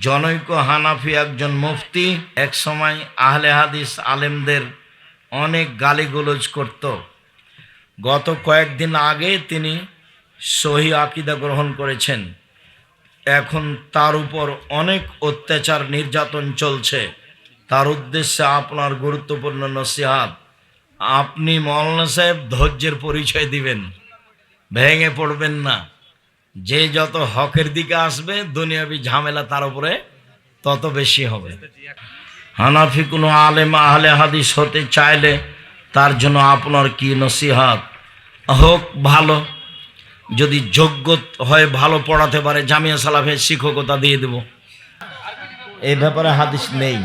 জনৈক হানাফি একজন মুফতি, এক সময় আহলে হাদিস আলেমদের অনেক গালিগুলোজ করত। গত কয়েকদিন আগে তিনি সহি আকিদা গ্রহণ করেছেন। এখন তার উপর অনেক অত্যাচার নির্যাতন চলছে। তার উদ্দেশ্যে আপনার গুরুত্বপূর্ণ নসিহাত, আপনি মৌলানা সাহেব ধৈর্যের পরিচয় দিবেন। ভেঙে পড়বেন না। যে যত হকের দিকে আসবে, দুনিয়াবি ঝামেলা তার উপরে তত বেশি হবে। হানাফি কোনো আলেম, আহলে হাদিস হতে চাইলে তার জন্য আপনার কি নসিহাত? হোক ভালো, যদি যোগ্য হয় ভালো পড়াতে পারে, জামিয়া সালাফে শিক্ষকতা দিয়ে দেব। এই ব্যাপারে হাদিস নেই।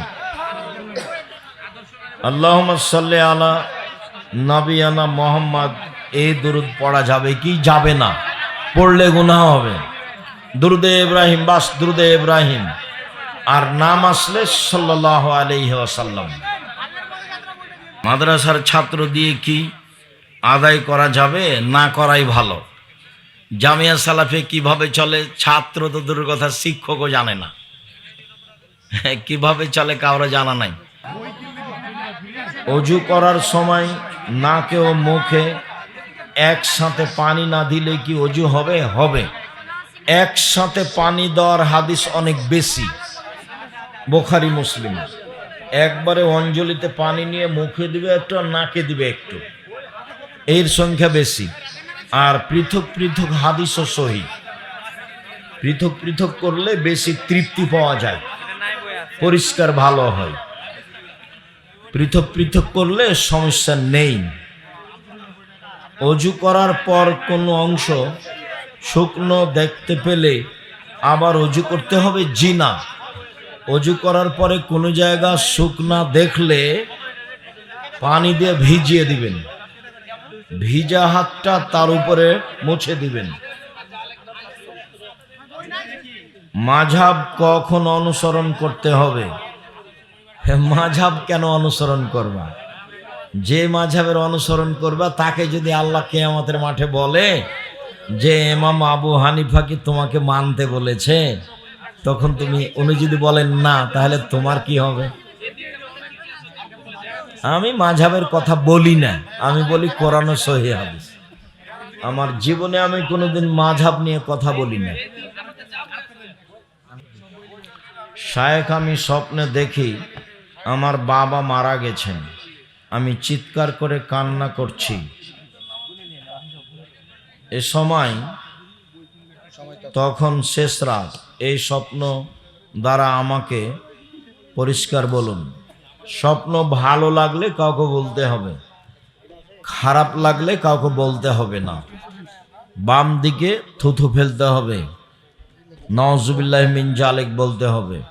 আল্লাহ সাল্লি আলা নবিয়ানা মোহাম্মদ এই দুরুদ পড়া যাবে কি? যাবে না। পড়লে গুনাহ হবে। দুরুদে ইব্রাহিম, বাস দুরুদে ইব্রাহিম। আর নাম আসলে সাল্লাহ আলাইহি আসাল্লাম মাদ্রাসার ছাত্র দিয়ে কি আদায় করা যাবে? না করাই ভালো। জামিয়া সালাফে কীভাবে চলে? ছাত্র তো দূরের কথা, শিক্ষকও জানে না। কীভাবে চলে কারও জানা নাই। অজু করার সময় নাকে ও মুখে একসাথে পানি না দিলে কি অজু হবে? হবে। একসাথে পানি দেওয়ার হাদিস অনেক বেশি। বোখারি, মুসলিম। একবারে অঞ্জলিতে পানি নিয়ে মুখে দিবে একটু আর নাকে দিবে একটু। এর সংখ্যা বেশি। আর পৃথক পৃথক হাদিসও সহি। পৃথক পৃথক করলে বেশি তৃপ্তি পাওয়া যায়। পরিষ্কার ভালো হয়। পৃথক পৃথক করলে সমস্যা নেই। অজু করার পর কোনো অংশ শুকনো দেখতে পেলে আবার অজু করতে হবে জি না। অজু করার পরে কোনো জায়গা শুকনা দেখলে পানি দিয়ে ভিজিয়ে দিবেন। ভিজা হাতটা তার উপরে মুছে দিবেন। মাঝাব কখন অনুসরণ করতে হবে? মাঝাব কেন অনুসরণ করবা? যে মাঝাবের অনুসরণ করবা, তাকে যদি আল্লাহ কেয়ামতের মাঠে বলে যে এমাম আবু হানিফা কি তোমাকে মানতে বলেছে? তখন তুমি, উনি যদি বলেন, না, তাহলে তোমার কি হবে? আমি মাঝাবের কথা বলি না। আমি বলি কোরআন সহি হাদিস। আমার জীবনে আমি কোনোদিন মাঝাব নিয়ে কথা বলি না। শায়েখ, আমি স্বপ্নে দেখি, আমার বাবা মারা গেছেন। আমি চিৎকার করে কান্না করছি। এ সময় তখন শেষ রাত। এই স্বপ্ন দ্বারা আমাকে পরিষ্কার বলুন। স্বপ্ন ভালো লাগলে কাউকে বলতে হবে। খারাপ লাগলে কাউকে বলতে হবে না। বাম দিকে থুথু ফেলতে হবে। নওজুবিল্লাহ মিন জালেক বলতে হবে।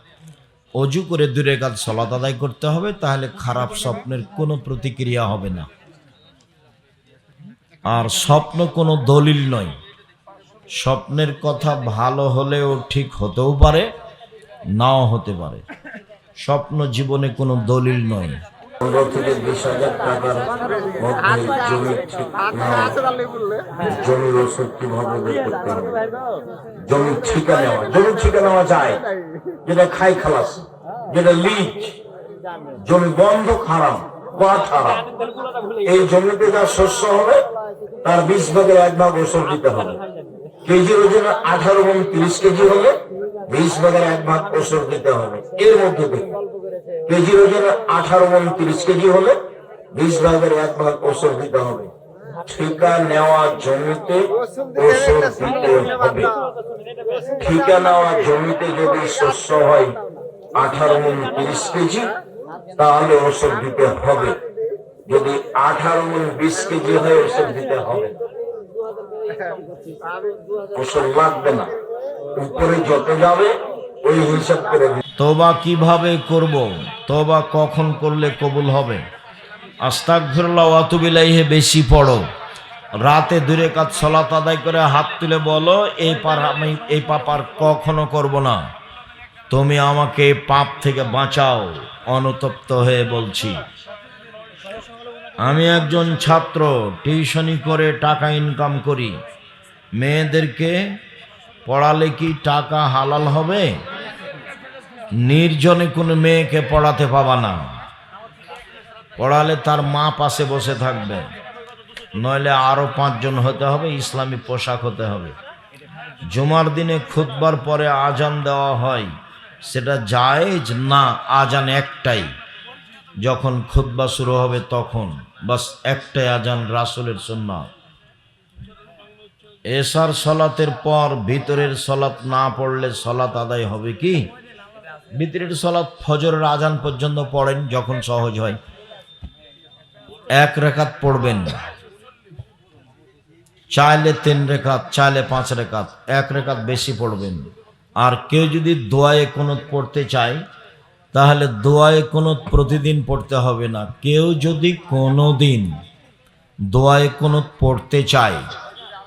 অজু করে দূরে কাজ সলাত আদায় করতে হবে, তাহলে খারাপ স্বপ্নের কোনো প্রতিক্রিয়া হবে না। আর স্বপ্ন কোনো দলিল নয়। স্বপ্নের কথা ভালো হলেও ঠিক হতেও পারে, নাও হতে পারে। স্বপ্ন জীবনে কোনো দলিল নয়। পনেরো থেকে বিশ হাজার টাকার মধ্যে জমি জমির ওষুধ কীভাবে করতে হবে? জমি ঠিকা নেওয়া জমি ঠিকা নেওয়া যায়। যেটা খাই খালাস, যেটা লিজ জমি বন্ধ হারাম এই জমিতে যা শস্য হবে, তার বিশ ভাগের এক ভাগ ওষুধ দিতে হবে। কেজির ওজন আঠারো এবং তিরিশ কেজি হলে বিশ ভাগের এক ভাগ ওষুধ দিতে হবে। এর মধ্যে থেকে কেজির ওজন আঠারো মন তিরিশ কেজি হলে বিশ ভাগের এক ভাগ ওষুধ দিতে হবে। ঠিকা নেওয়া জমিতে ওষুধ দিতে হবে। ঠিকা নেওয়া জমিতে যদি শস্য হয় আঠারো মন তিরিশ কেজি, তাহলে ওষুধ দিতে হবে। যদি আঠারো মন বিশ কেজি হয়, ওষুধ দিতে হবে। ওষুধ লাগবে না। উপরে যত যাবে ওই তোবা কীভাবে করব? তোবা কখন করলে কবুল হবে? আস্তাগফিরুল্লাহ ওয়াতুবিলাইহে বেশি পড়ো। রাতে দূরে কাজ সলাত আদায় করে হাত তুলে বলো এই পার আমি এই পাপ আর কখনো করব না। তুমি আমাকে পাপ থেকে বাঁচাও। অনুতপ্ত হয়ে বলছি। আমি একজন ছাত্র, টিউশনি করে টাকা ইনকাম করি। মেয়েদেরকে পড়ালে কি টাকা হালাল হবে? নির্জনে কোনো মেয়েকে পড়াতে পাবা না। পড়ালে তার মা পাশে বসে থাকবে। নইলে আরও পাঁচজন হতে হবে, ইসলামী পোশাক হতে হবে। জুমার দিনে খুতবার পরে আজান দেওয়া হয়। সেটা জায়েজ না আজান একটাই? যখন খুতবা শুরু হবে তখন। বাস একটাই আজান রাসুলের সুন্নাত। এসার সলাতের পর ভিতরের সলাত না পড়লে সলাত আদায় হবে কি? ভিতরের সলাত ফজরের আজান পর্যন্ত পড়েন যখন সহজ হয়। এক রেখাত পড়বেন। চাইলে তিন রেখাত, চাইলে পাঁচ রেখাত, এক রেখাত বেশি পড়বেন। আর কেউ যদি দোয়ায়ে কোনো পড়তে চায়, তাহলে দোয়ায়ে কোনো প্রতিদিন পড়তে হবে না। কেউ যদি কোনো দিন দোয়ায়ে কোনো পড়তে চায়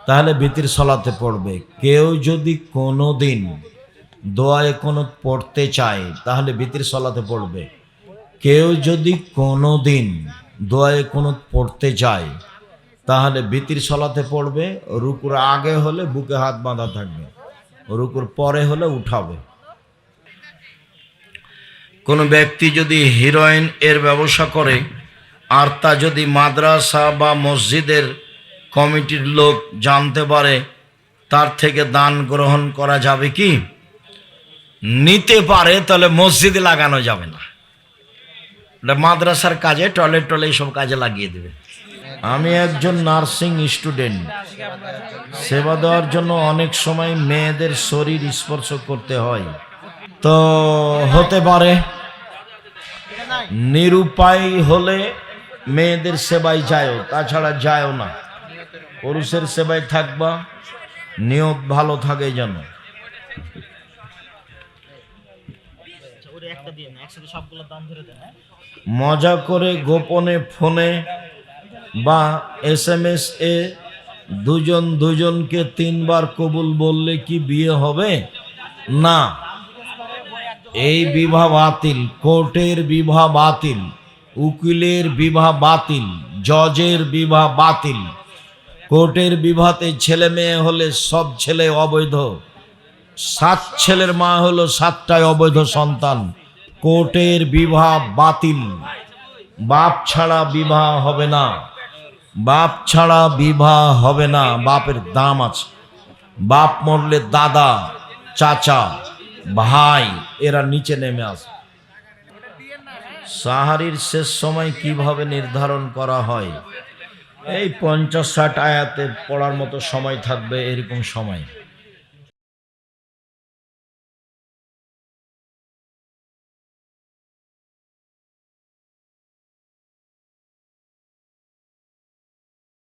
তাহলে বিতির সলাতে পড়বে। কেউ যদি কোনো দিন দোয়ায় কোনো পড়তে চায়, তাহলে বিতির সলাতে পড়বে। কেউ যদি কোনো দিন দোয়ায় কোনো পড়তে চায়, তাহলে বিতির সলাতে পড়বে। রুকুর আগে হলে বুকে হাত বাঁধা থাকবে, রুকুর পরে হলে উঠাবে। কোনো ব্যক্তি যদি হিরোইন এর ব্যবসা করে, আর তা যদি মাদ্রাসা বা মসজিদের কমিটির লোক জানতে পারে, তার থেকে দান গ্রহণ করা যাবে কি? নিতে পারে, তাহলে মসজিদে লাগানো যাবে না। মাদ্রাসার কাজে, টয়লেট টয়লেট সব কাজে লাগিয়ে দেবে। আমি একজন নার্সিং স্টুডেন্ট। সেবা দেওয়ার জন্য অনেক সময় মেয়েদের শরীর স্পর্শ করতে হয়। তো হতে পারে, নিরুপায় হলে মেয়েদের সেবায় যায়ও, তাছাড়া যায়ও না। পুরুষের সেবায় থাকবা নিয়ত ভালো থাকে যেন মজা করে গোপনে ফোনে বা এস এম এস এ দুজন দুজনকে তিনবার কবুল বললে কি বিয়ে হবে? না। এই বিবাহ বাতিল, কোর্টের বিবাহ বাতিল, উকিলের বিবাহ বাতিল, জজের বিবাহ বাতিল। কোর্টের বিবাহতে ছেলে মেয়ে হলে সব ছেলে অবৈধ। সাত ছেলের মা হলো সাতটায় অবৈধ সন্তান। কোর্টের বিবাহ বাতিল। বাপ ছাড়া বিবাহ হবে না। বাপ ছাড়া বিবাহ হবে না। বাপের দাম আছে। বাপ মরলে দাদা, চাচা, ভাই, এরা নিচে নেমে আসে। সাহারির শেষ সময় কীভাবে নির্ধারণ করা হয়? এই পঞ্চাশ ষাট আয়াতে পড়ার মতো সময় থাকবে এরকম সময়।